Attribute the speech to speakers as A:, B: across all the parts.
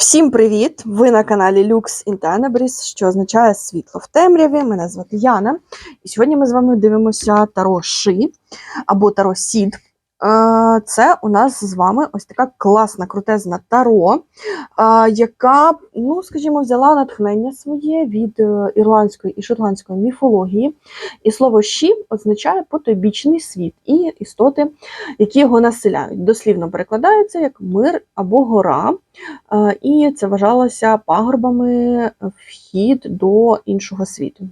A: Всім привіт! Ви на каналі Lux in Tenebris, що означає світло в темряві. Мене звати Яна. І сьогодні ми з вами дивимося Таро Ши або Таро Сід. Це у нас з вами ось така класна, крутезна таро, яка, ну, скажімо, взяла натхнення своє від е, ірландської і шотландської міфології. І слово «ші» означає потойбічний світ і істоти, які його населяють. Дослівно перекладається як мир або гора. І це вважалося пагорбами вхід до іншого світу.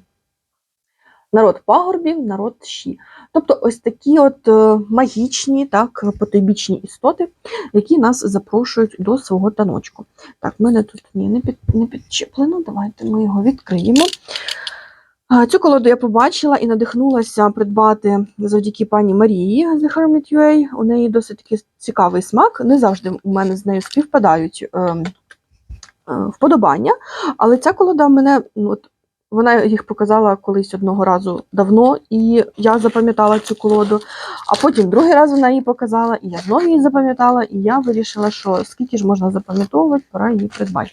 A: Народ пагорбів, народ щі. Тобто ось такі от е, магічні, так, потойбічні істоти, які нас запрошують до свого таночку. Так, в мене тут ні, не, під, не підчеплено. Давайте ми його відкриємо. Цю колоду я побачила і надихнулася придбати завдяки пані Марії з The Hermit UA. У неї досить такий цікавий смак. Не завжди у мене з нею співпадають е, е, вподобання, але ця колода мене ну, от, вона їх показала колись одного разу давно, і я запам'ятала цю колоду. А потім другий раз вона її показала, і я знову її запам'ятала, і я вирішила, що скільки ж можна запам'ятовувати, пора її придбати.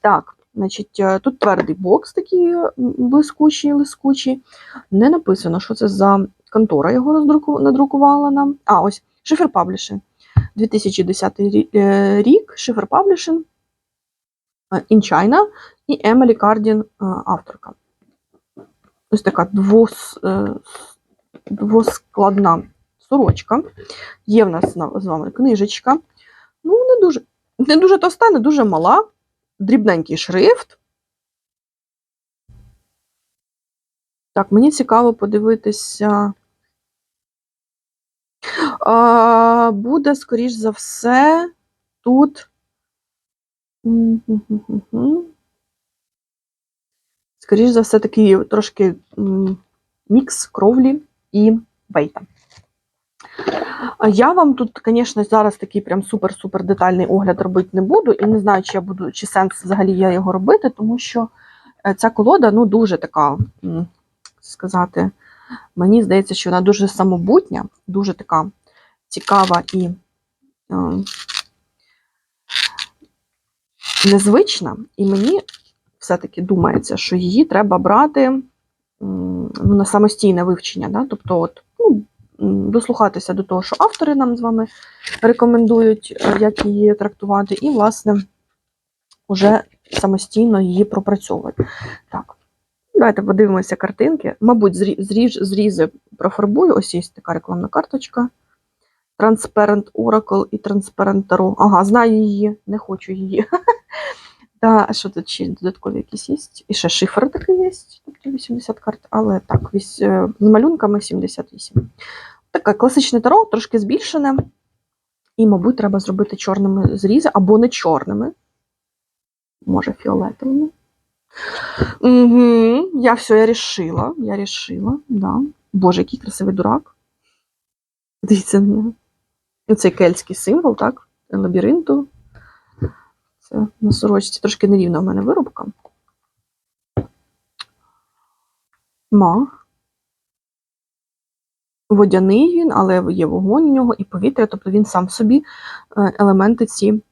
A: Так, значить, е, тут твердий бокс такий блискучий, лискучий. Не написано, що це за контора його надрукувала нам. А, ось Шифер Паблішинг. 2010 е, рік, Шифер Паблішинг, е, In China і Емелі Кардін, е, авторка. Ось така двос, е, двоскладна сорочка. Є в нас з вами книжечка. Ну, не дуже, не дуже товста, не дуже мала. Дрібненький шрифт. Так, мені цікаво подивитися. Буде, скоріш за все, тут. М-м-м-м-м. За все, такий трошки мікс кровлі і бейта. Я вам тут, звісно, зараз такий прям супер-супер детальний огляд робити не буду, і не знаю, чи я буду, чи сенс взагалі я його робити, тому що е, ця колода ну, дуже така, сказати, мені здається, що вона дуже самобутня, дуже така цікава і е, незвична. І мені все-таки думається, що її треба брати ну, на самостійне вивчення. Да? Тобто, от, ну, дослухатися до того, що автори нам з вами рекомендують, е, як її трактувати, і, власне, вже самостійно її пропрацьовувати. Так, давайте подивимося картинки. Мабуть, зріж, зрізи профарбую. Ось є така рекламна карточка. Transparent Oracle і Transparent Tarot. Ага, знаю її, не хочу її. Та, а що тут ще додаткові якісь є? І ще шифр такий є, тобто 80 карт, але так, е, з малюнками 78. Таке класичне таро, трошки збільшене. І, мабуть, треба зробити чорними зрізи, або не чорними. Може, фіолетовими. Угу, я все, я рішила. Я рішила, да. Боже, який красивий дурак. Дивіться на нього. Цей кельтський символ, так? Лабіринту. Це на сорочці трошки нерівна в мене виробка. Мах. Водяний він, але є вогонь у нього і повітря, тобто він сам собі е, елементи ці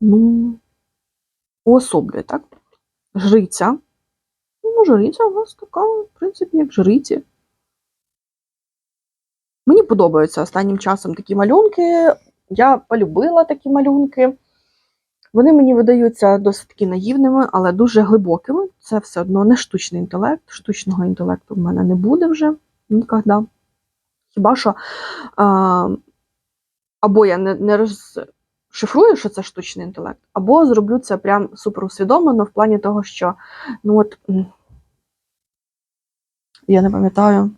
A: ну, уособлює, так? Жриця. Ну, жриця у нас така, в принципі, як жриці. Мені подобаються останнім часом такі малюнки. Я полюбила такі малюнки. Вони мені видаються досить таки наївними, але дуже глибокими. Це все одно не штучний інтелект. Штучного інтелекту в мене не буде вже ніколи. Хіба що а, або я не, не розшифрую, що це штучний інтелект, або зроблю це прям супер усвідомлено в плані того, що ну от я не пам'ятаю.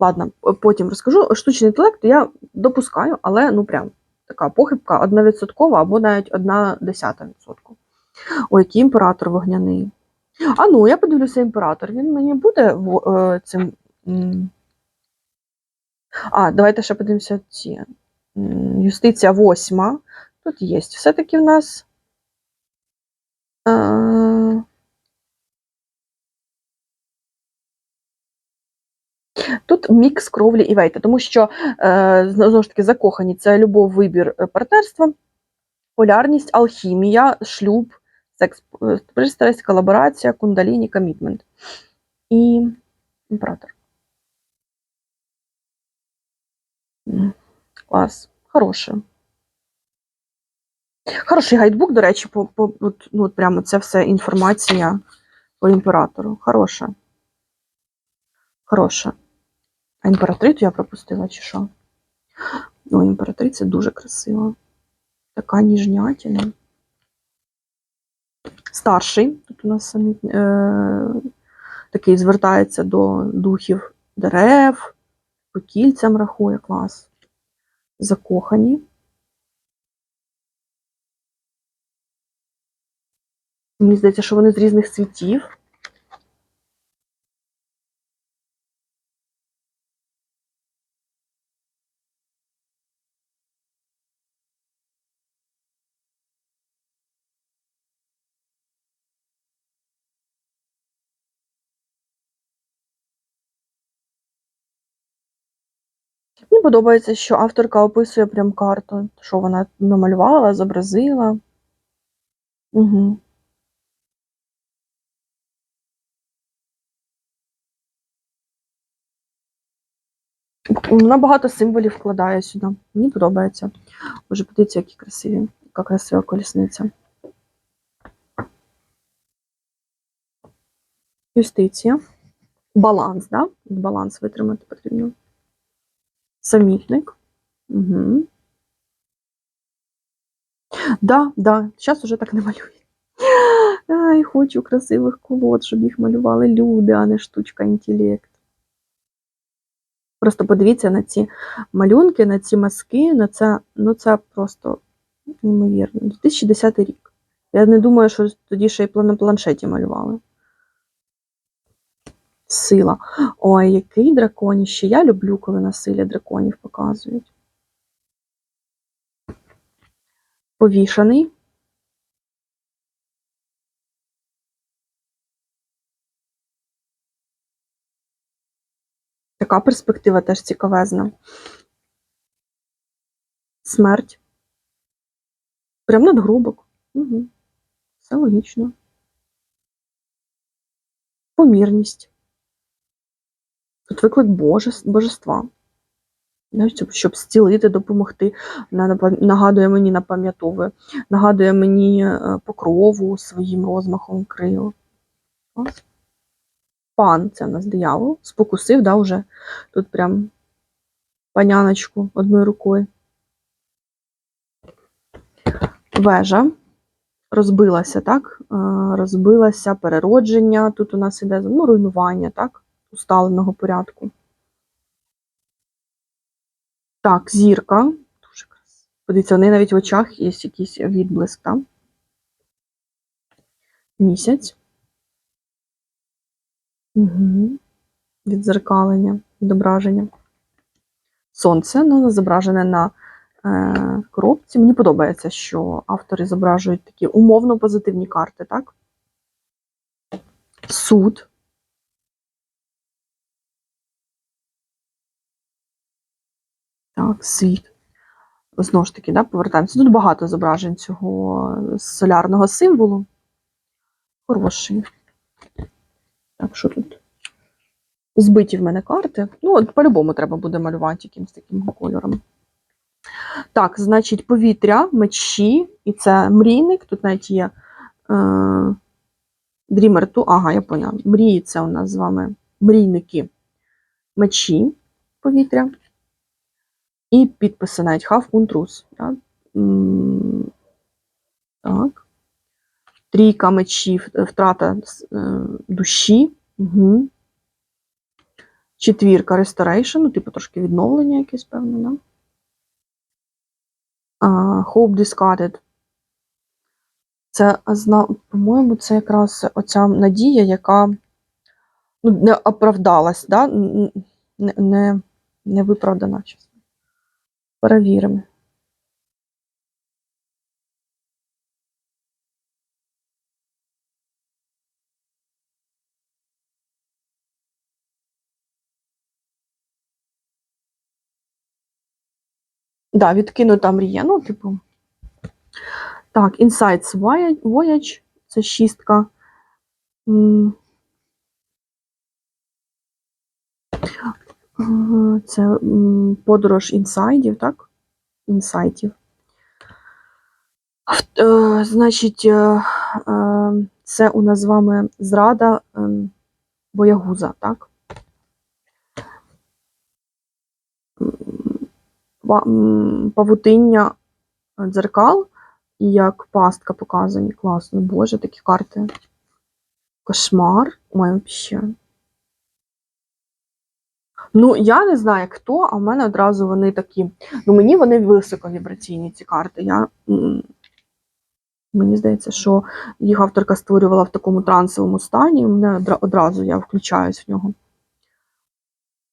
A: Ладно, потім розкажу. Штучний інтелект я допускаю, але ну прям така похибка 1% або навіть 1,1%. Ой, який імператор вогняний. А ну, я подивлюся імператор. Він мені буде е, цим. А, давайте ще подивимося ці. Юстиція восьма. Тут є. Все-таки в нас. Тут мікс кровлі і вейта, тому що е, знову ж таки закохані це любов, вибір, е, партнерство. полярність, алхімія, шлюб, секс, е, пристрасть, колаборація, кундаліні, комітмент. І імператор. Клас. Хороше. Хороший гайдбук, до речі, по, по, от, ну, от прямо це все інформація по імператору. Хороша. Хороша. А імператрицю я пропустила, чи що? Ну, імператриця дуже красива. Така ніжнятіна. Старший. Тут у нас самі е, такий звертається до духів дерев, по кільцям рахує клас. Закохані. Мені здається, що вони з різних світів. Мені подобається, що авторка описує прям карту, що вона намалювала, зобразила. Угу. Вона багато символів вкладає сюди. Мені подобається. Може, подивіться, які красиві, яка красива колісниця. Юстиція. Баланс, да? Баланс витримати потрібно. Самітник. Угу. Да, да, зараз уже так не малюють. Ай, хочу красивих колод, щоб їх малювали люди, а не штучка інтелект. Просто подивіться на ці малюнки, на ці маски, на це, ну це просто неймовірно. 2010 рік. Я не думаю, що тоді ще й на планшеті малювали. Сила. Ой, який драконіще. Я люблю, коли на силі драконів показують. Повішаний. Така перспектива теж цікавезна. Смерть. Прям надгрубок. Угу. Все логічно. Помірність. Тут виклик боже, божества. Щоб, зцілити, допомогти. Нагадує мені напам'ятовує, нагадує мені е, покрову своїм розмахом крил. Пан, це у нас диявол, спокусив, да, вже тут прям паняночку одною рукою. Вежа розбилася, так? Е, розбилася переродження. Тут у нас іде ну, руйнування, так? Усталеного порядку. Так, зірка. Дуже красиво. Подивіться, вони навіть в очах є якийсь відблиск, так? Місяць. Угу. Відзеркалення, відображення. Сонце, ну, зображене на е, коробці. Мені подобається, що автори зображують такі умовно позитивні карти, так? Суд. Так, світ. Знову ж таки, да, повертаємося. Тут багато зображень цього солярного символу. Хороший. Так, що тут? Збиті в мене карти. Ну, от по-любому треба буде малювати якимось таким кольором. Так, значить, повітря, мечі, і це мрійник. Тут навіть є е, Dreamer 2. Ага, я поняла. Мрії це у нас з вами мрійники мечі, повітря. І підписи навіть Half Moon Truth. Так. так. Трійка мечів, втрата е, душі. Угу. Четвірка Restoration, ну, типу трошки відновлення якесь, певне, да? Uh, Hope Discarded. Це, по-моєму, це якраз оця надія, яка ну, не оправдалась, да? не, не, не виправдана. Перевіримо. Да, відкинута мрія. Ну, типу, Так, Insights Voyage, це шістка. Ага, Це подорож інсайдів, так? Інсайтів. Е, Значить, е, е, це у нас з вами зрада е, боягуза, так? Павутиння дзеркал і як пастка показані. Класно. Боже, такі карти. Кошмар. Ой, вообще. Ну, я не знаю, хто, а в мене одразу вони такі. Ну, мені вони високовібраційні, ці карти. Я, мені здається, що їх авторка створювала в такому трансовому стані. і Мене одра- одразу я включаюсь в нього.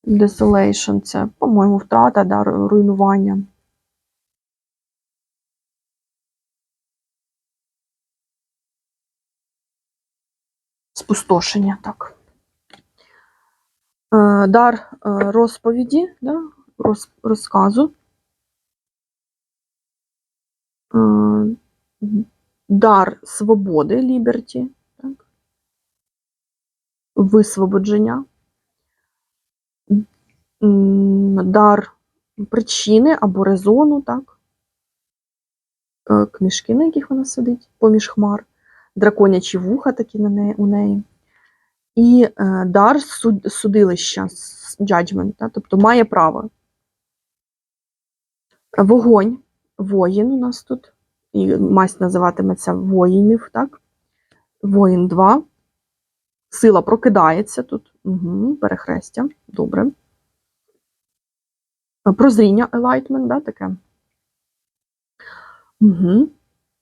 A: Desolation це, по-моєму, втрата, да, руйнування. Спустошення, так. Е, дар е, розповіді, да, роз, розказу. Е, дар свободи, ліберті, так. Висвободження. Дар причини або резону, так. Книжки, на яких вона сидить, поміж хмар, драконячі вуха такі на неї, у неї. І е, дар суд, судилища, judgment, да, тобто має право. Вогонь, воїн у нас тут. І масть називатиметься воїнів, так? Воїн 2. Сила прокидається тут. Угу, перехрестя. Добре. Е, Прозріння enlightenment, да, таке. Угу.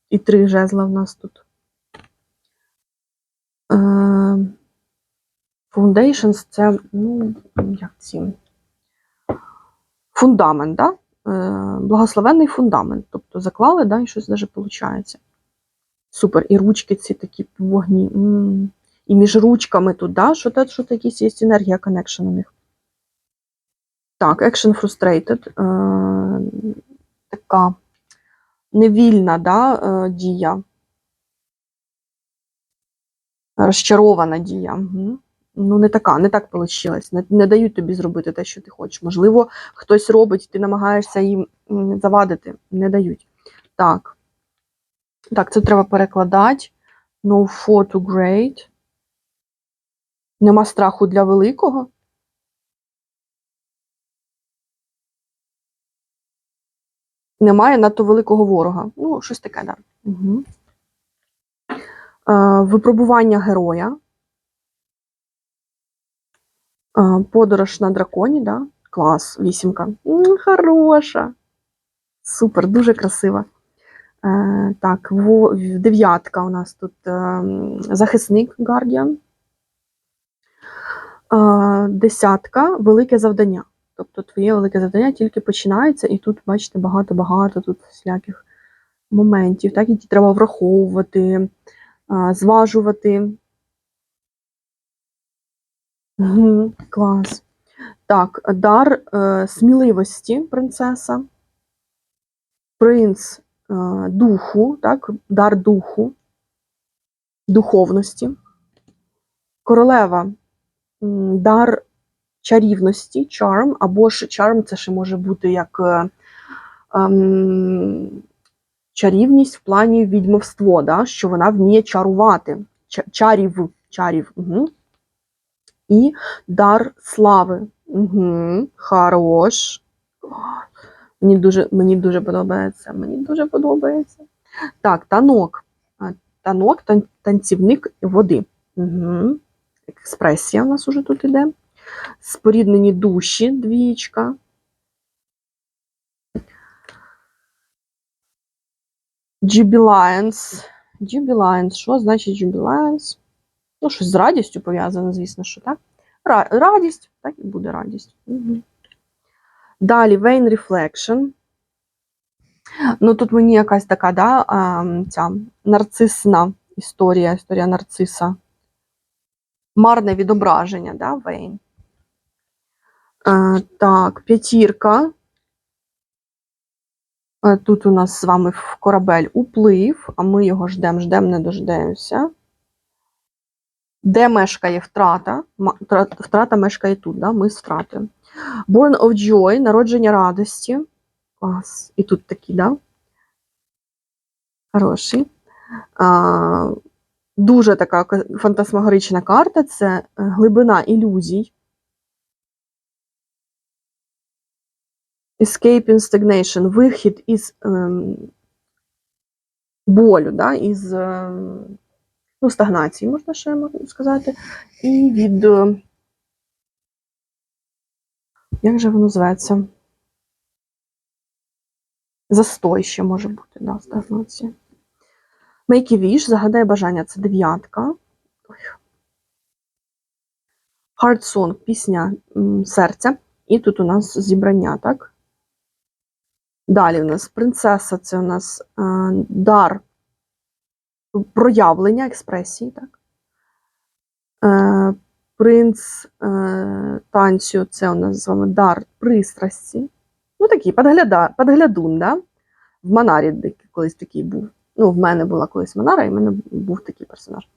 A: І три жезла в нас тут. Foundations це, ну, як ці. Фундамент, да? Е, Благословенний фундамент. Тобто заклали, да, і щось даже виходить. Супер. І ручки ці такі вогні. І між ручками тут, да? що то, що якісь є енергія connection у них. Так, Action Frustrated. Е, така невільна да, е, дія. Розчарована дія. Угу. Ну, не така, не так вийшло. Не, не дають тобі зробити те, що ти хочеш. Можливо, хтось робить, ти намагаєшся їм завадити. Не дають. Так. Так, це треба перекладати. No for to great. Нема страху для великого. Немає надто великого ворога. Ну, щось таке, так. Да. Угу. Випробування героя. Подорож на драконі, да? Клас, вісімка. Хороша. Супер, дуже красива. Е, так, дев'ятка у нас тут е, захисник Guardian. Е, десятка велике завдання. Тобто твоє велике завдання тільки починається, і тут, бачите, багато-багато тут всіляких моментів, так, які треба враховувати, зважувати. Угу, клас. Так, дар е, сміливості, принцеса. Принц е, духу, так, дар духу, духовності. Королева дар чарівності, charm, або ж charm це ще може бути як е, ем, чарівність в плані відьмовство, да, що вона вміє чарувати. Ча- Чарів, чарів. Угу. І дар слави. Угу. Хорош. Мені дуже, мені дуже подобається. Мені дуже подобається. Так, танок. Танок, тан, танцівник води. Угу. Експресія у нас уже тут іде. Споріднені душі, двічка. Jubilance. Jubilance. Що значить jubilance? Ну, щось з радістю пов'язане, звісно, що так. Радість, так і буде радість. Угу. Далі Vain Reflection. Ну, тут мені якась така, да, ця нарцисна історія, історія нарциса. Марне відображення, да, Vain. Так, п'ятірка. Тут у нас з вами в корабель уплив, а ми його ждемо, ждемо, не дождемося. Де мешкає втрата? Втрата мешкає тут, да? ми з втрати. Born of Joy, народження радості. Клас. І тут такі, да? Хороший. А, дуже така фантасмагорична карта це е, глибина ілюзій. Escape in stagnation, вихід із ем, болю, да? із ем, ну, стагнації, можна ще можна сказати. І від. е, Як же воно зветься? Застой ще може бути, да, стагнація. Make a wish, загадай бажання, це дев'ятка. Heart Song, пісня серця. І тут у нас зібрання, так? Далі у нас принцеса, це у нас е, дар проявлення експресії, так? Е, принц е, танцю, це у нас з вами дар пристрасті. Ну, такий подглядун, да? В Манарі колись такий був. Ну, в мене була колись Манара, і в мене був такий персонаж.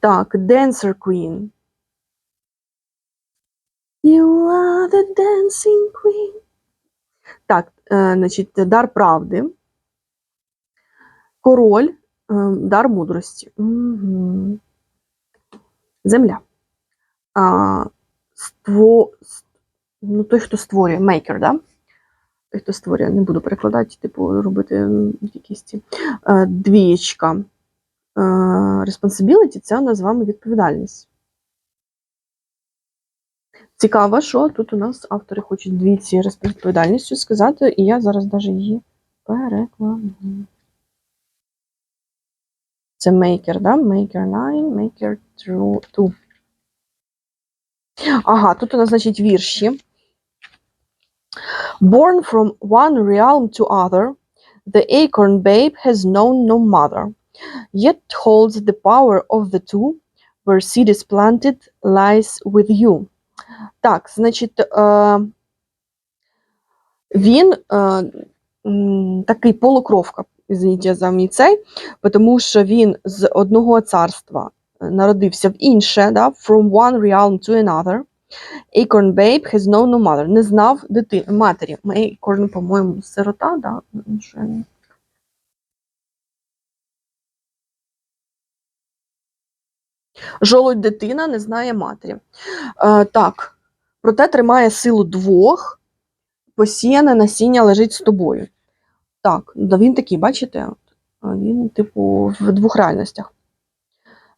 A: Так, Dancer Queen. You are the dancing queen. Так, е, значить, дар правди. Король, дар мудрості. Угу. Земля. А, ство, ну, той, хто створює, мейкер, да? Той, хто створює, не буду перекладати, типу, робити якісь ці. Е, двієчка. Е, responsibility – це у нас з вами відповідальність. Цікаво, що тут у нас автори хочуть двійці відповідальністю сказати, і я зараз навіть її перекладу. Це maker, да? Maker 9, maker 2. Ага, тут у нас, значить, вірші. Born from one realm to other, the acorn babe has known no mother, yet holds the power of the two, where seed is planted lies with you. Так, значить, е, він е, м, такий полукровка, Извините за мій цей, тому що він з одного царства е, народився в інше, да, from one realm to another. Acorn babe has known no mother. Не знав дити... матері. Acorn, по-моєму, сирота, да? Ну, Жолудь дитина не знає матері. Е, так, проте тримає силу двох, посіяне насіння лежить з тобою. Так, він такий, бачите? Він, типу, в двох реальностях.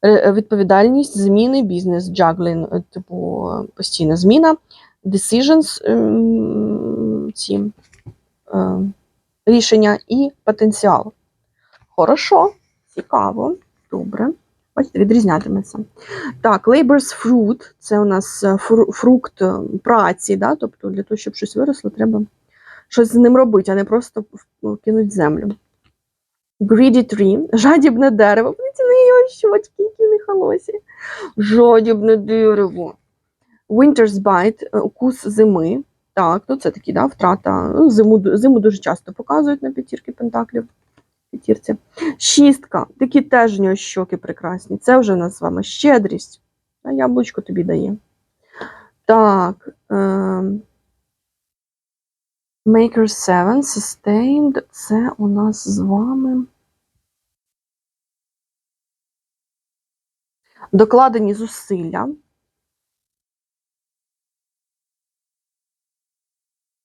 A: Е, Відповідальність, зміни, бізнес, джаглін, е, типу, постійна зміна, decisions, ем, ці е, рішення і потенціал. Хорошо, цікаво, добре. Бачите, відрізнятиметься. Так, labor's fruit це у нас фру- фрукт праці, да? тобто для того, щоб щось виросло, треба щось з ним робити, а не просто кинуть землю. Greedy tree, жадібне дерево. Подивіться на його щочки, які в них холосі. Жадібне дерево. Winter's bite, е, укус зими. Так, ну це такі, да, втрата. Ну, зиму, зиму дуже часто показують на п'ятірки пентаклів. П'ятірці. Шістка. Такі теж в нього щоки прекрасні. Це вже у нас з вами щедрість. А яблучко тобі дає. Так. Е, Maker 7, Sustained. Це у нас з вами. Докладені зусилля.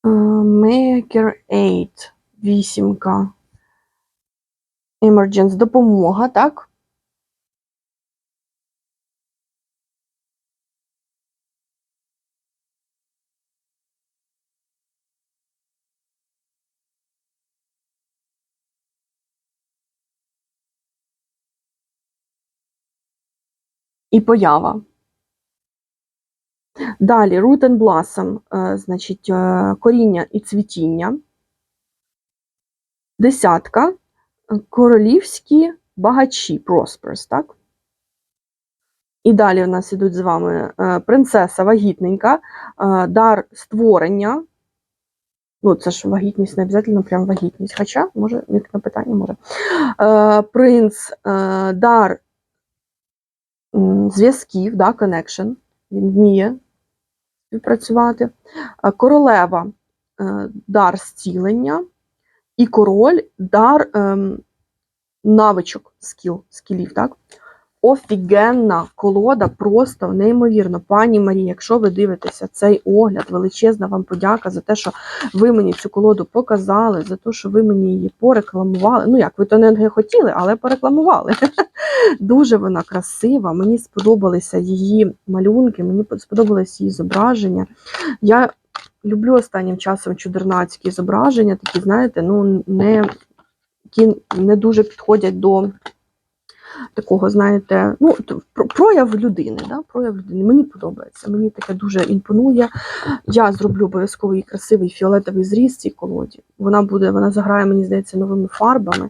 A: Е, Maker 8, вісімка. Emergence, допомога, так? І поява. Далі root and blossom, е, значить, е, коріння і цвітіння. Десятка. Королівські багачі, prosperous, так? І далі у нас ідуть з вами е, принцеса вагітненька, дар створення, Ну, це ж вагітність, не обов'язково прям вагітність. Хоча, може, на питання може. Принц, дар зв'язків, да, connection. Він вміє співпрацювати. Е, Королева е, дар зцілення, і король дар ем, навичок, скіл, скілів, так? Офігенна колода, просто неймовірно. Пані Марія, якщо ви дивитеся цей огляд, величезна вам подяка за те, що ви мені цю колоду показали, за те, що ви мені її порекламували. Ну як, ви то не хотіли, але порекламували. Дуже вона красива. Мені сподобалися її малюнки, мені сподобалися її зображення. Я люблю останнім часом чудернацькі зображення, такі, знаєте, ну не, які не дуже підходять до такого, знаєте, ну, прояв людини. Да? Прояв людини. Мені подобається, мені таке дуже імпонує. Я зроблю обов'язково їй красивий фіолетовий зріз цій колоді. Вона буде, вона заграє, мені здається, новими фарбами.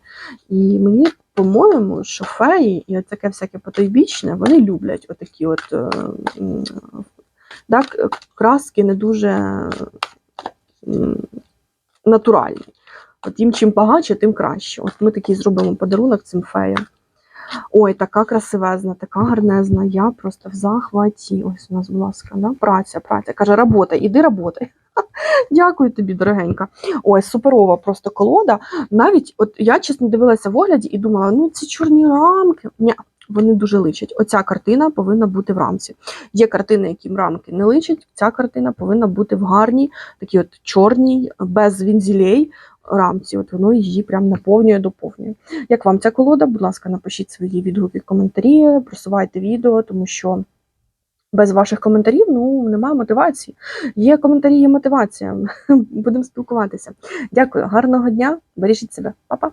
A: І мені, по-моєму, що феї і таке всяке потойбічне, вони люблять отакі от е, так, краски не дуже натуральні. От їм чим багатше, тим краще. От ми такий зробимо подарунок цим феям. Ой, така красивезна, така гарнезна. Я просто в захваті. Ось у нас, будь ласка, да? праця, праця. Каже, робота, іди роботай. Дякую тобі, дорогенька. Ой, суперова просто колода. Навіть от я чесно дивилася в огляді і думала, ну ці чорні рамки. Ні, вони дуже личать. Оця картина повинна бути в рамці. Є картини, яким рамки не личать. Ця картина повинна бути в гарній, такій от чорній, без вінзілей рамці. От воно її прям наповнює, доповнює. Як вам ця колода? Будь ласка, напишіть свої відгуки коментарі, просувайте відео, тому що без ваших коментарів ну немає мотивації. Є коментарі, є мотивація. Будемо спілкуватися. Дякую, гарного дня, бережіть себе, Па-па.